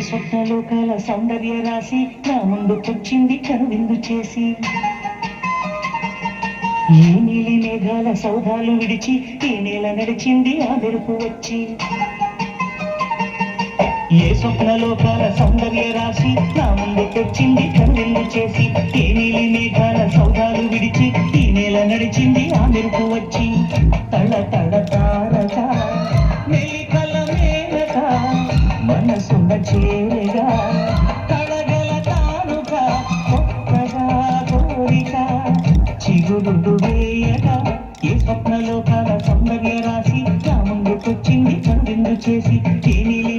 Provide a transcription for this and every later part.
స్వప్నలోకాల సౌందర్య రాశి నా ముందుకొచ్చింది కనువిందు చేసి. ఏ నీలి మేఘాల సౌధాలు విడిచి ఈ నేల నడిచింది ఆ వచ్చి. ఏ స్వప్న లోకాల సౌందర్య రాశి? నా ముందు తెచ్చింది కనువిందు చేసి ఏ నీలి మేఘాల సౌదాలు విడిచి ఈ నేల నడిచింది ఆ మెరుపు వచ్చి. తళ తళ తారగా మెలికల మేనక మనసున చేరగా తడగల తానుక కొత్తగా కోరిక చిగురుడు వేయగా ఏ స్వప్న లోకాల సౌందర్య రాశి? నా ముందుకొచ్చింది కనువిందు చేసి ఏ నీలి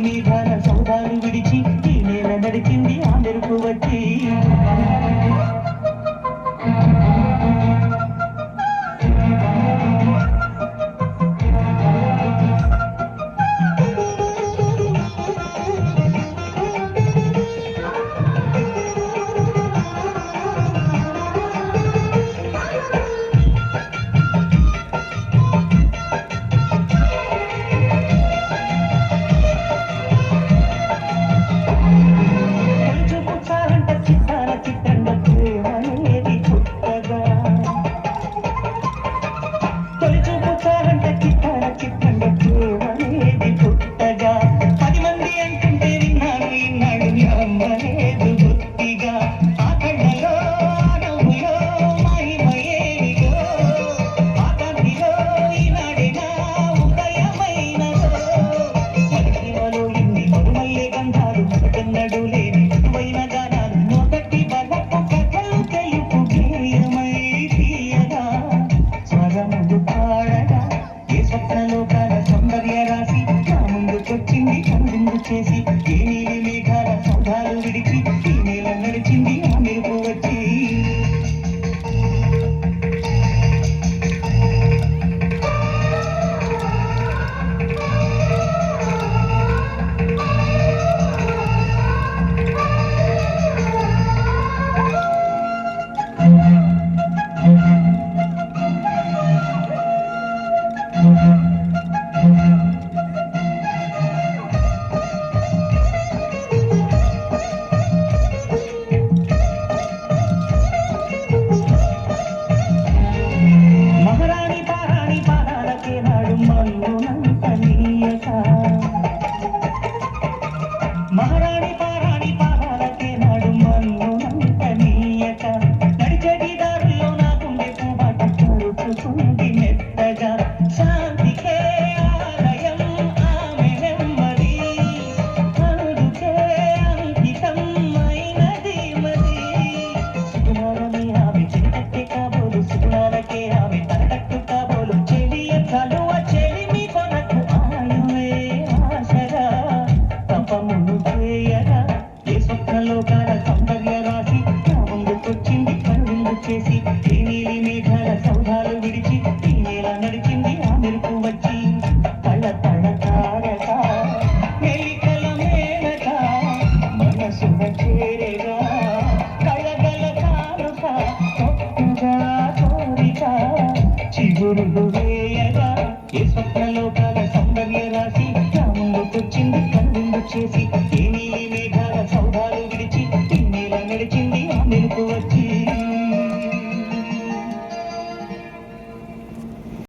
చేసి ఏమీ లోకాల సౌందర్య రాశి నా ముందుకొచ్చింది కనువిందు చేసి ఈ నీలి మేఘాల సౌధాలు విడిచి ఈ నేల నడిచింది ఆ మెరుపు వచ్చి. తళ తళ తారక మెలికల మేనక మనసున చేరేగా కళగల కానుక కొత్తగా కోరిక చిగురులు వేయగా. ఏ స్వప్నలోకాల సౌందర్య రాశి నా ముందుకొచ్చింది కనువిందు చేసి ఏ